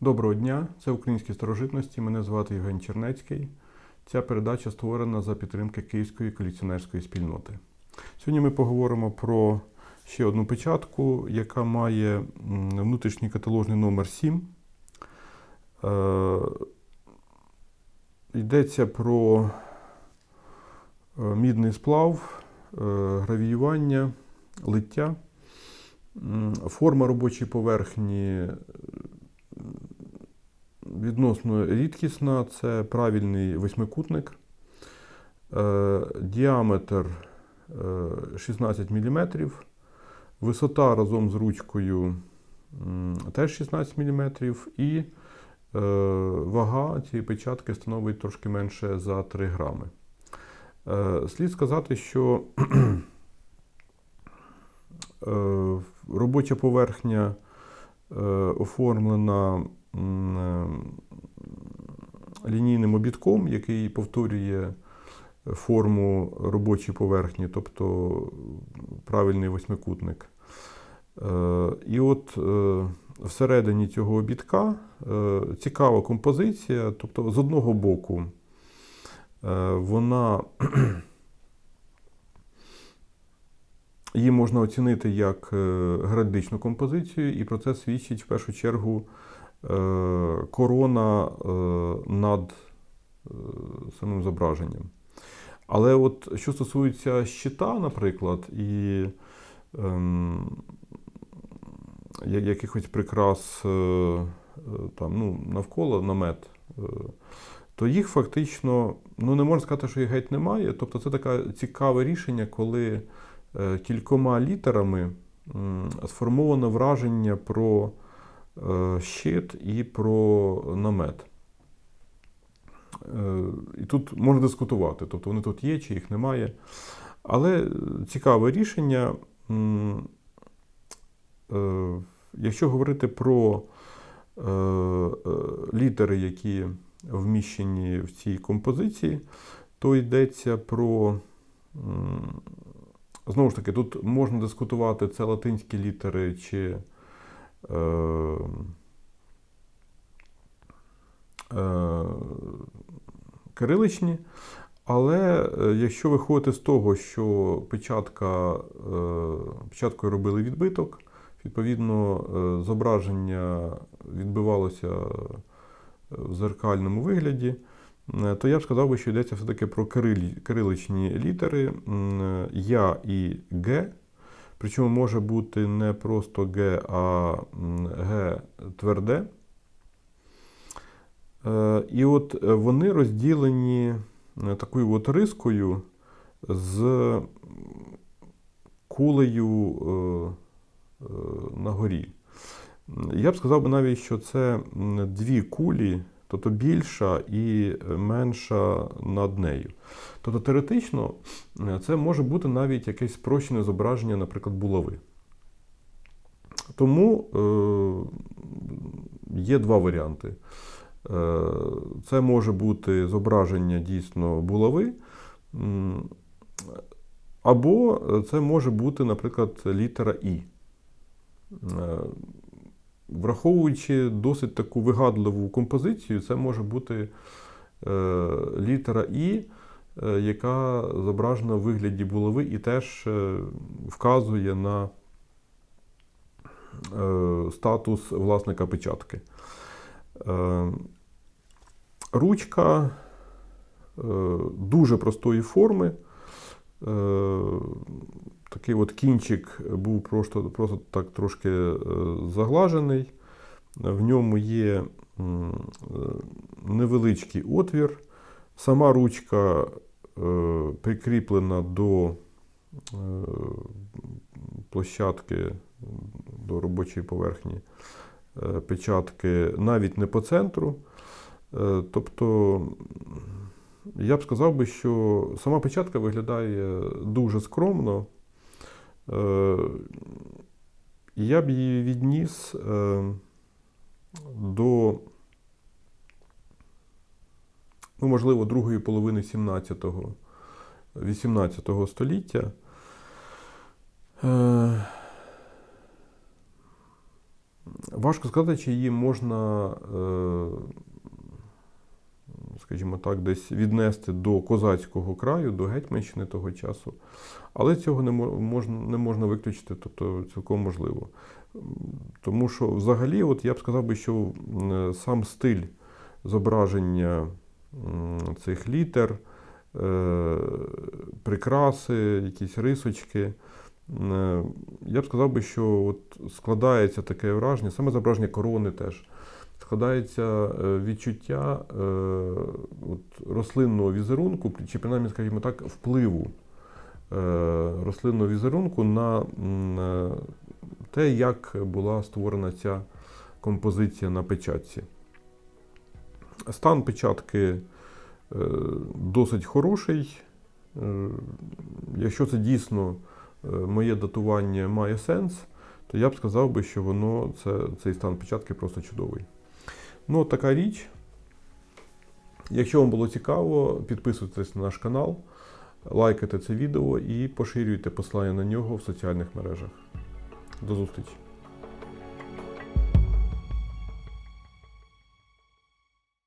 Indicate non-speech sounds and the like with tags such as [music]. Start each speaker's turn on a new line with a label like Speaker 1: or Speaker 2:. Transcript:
Speaker 1: Доброго дня, це українські старожитності. Мене звати Євген Чернецький. Ця передача створена за підтримки Київської колекціонерської спільноти. Сьогодні ми поговоримо про ще одну печатку, яка має внутрішній каталожний номер 7. Е, Йдеться про е, мідний сплав, е, гравіювання, лиття. Форма робочої поверхні відносно рідкісна, це правильний восьмикутник. Е, Діаметр е, 16 мм. Висота разом з ручкою теж 16 мм. І е, вага цієї печатки становить трошки менше за 3 грами. Е, Слід сказати, що [clears throat] е, робоча поверхня е, оформлена е, лінійним обідком, який повторює форму робочої поверхні, тобто правильний восьмикутник. Е, І от е, всередині цього обідка е, цікава композиція, тобто з одного боку вона [clears throat] Її можна оцінити як градичну композицію, і про це свідчить в першу чергу корона е, над е, самим зображенням. Але от що стосується щита, наприклад, і ем, якихось прикрас е, е, там, ну, навколо намет, е, то їх фактично ну, не можна сказати, що їх геть немає. Тобто це таке цікаве рішення, коли е, кількома літерами сформовано враження про е, щит і про намет. Е, І тут можна дискутувати, тобто вони тут є чи їх немає. Але цікаве рішення. Е, Якщо говорити про е, е, літери, які вміщені в цій композиції, то йдеться про. Знову ж таки, тут можна дискутувати, це латинські літери чи е, е, кириличні. Але е, якщо виходити з того, що печатка, е, печаткою робили відбиток, відповідно, е, зображення відбивалося в зеркальному вигляді, е, то я б сказав, що йдеться все-таки про кириличні літери Я і Г. Причому може бути не просто Г, а Г тверде. Е, І от е, вони розділені е, такою от рискою з кулею на горі. Я б сказав би навіть, що це дві кулі, тобто більша і менша над нею. Тобто теоретично е, це може бути навіть якесь спрощене зображення, наприклад, булави. Тому е, є два варіанти. Е, Це може бути зображення дійсно булави, або це може бути, наприклад, літера І. Враховуючи досить таку вигадливу композицію, це може бути е, літера І, е, яка зображена в вигляді булави і теж е, вказує на статус власника печатки. Ручка дуже простої форми. Такий от кінчик був просто, просто так трошки е, заглажений. В ньому є е, невеличкий отвір. Сама ручка е, прикріплена до площадки, до робочої поверхні печатки навіть не по центру. Тобто, я б сказав би, що сама печатка виглядає дуже скромно. Е, Я б її відніс е, до, ну, можливо, другої половини 17-го, 18 століття. Е, Важко сказати, чи її можна, скажімо так, десь віднести до козацького краю, до Гетьманщини того часу. Але цього не можна, не можна виключити, тобто цілком можливо. Тому що взагалі, от я б сказав би, що сам стиль зображення цих літер, е, прикраси, якісь рисочки. Е, Я б сказав би, що от складається таке враження, саме зображення корони теж. Складається е, відчуття е, от, рослинного візерунку, чи принаймні, скажімо так, впливу е, рослинного візерунку на те, як була створена ця композиція на печатці. Стан печатки досить хороший. Якщо це дійсно моє датування має сенс, то я б сказав би, що воно це, цей стан печатки просто чудовий. Ну, от така річ. Якщо вам було цікаво, підписуйтесь на наш канал, лайкайте це відео і поширюйте посилання на нього в соціальних мережах. До зустрічі!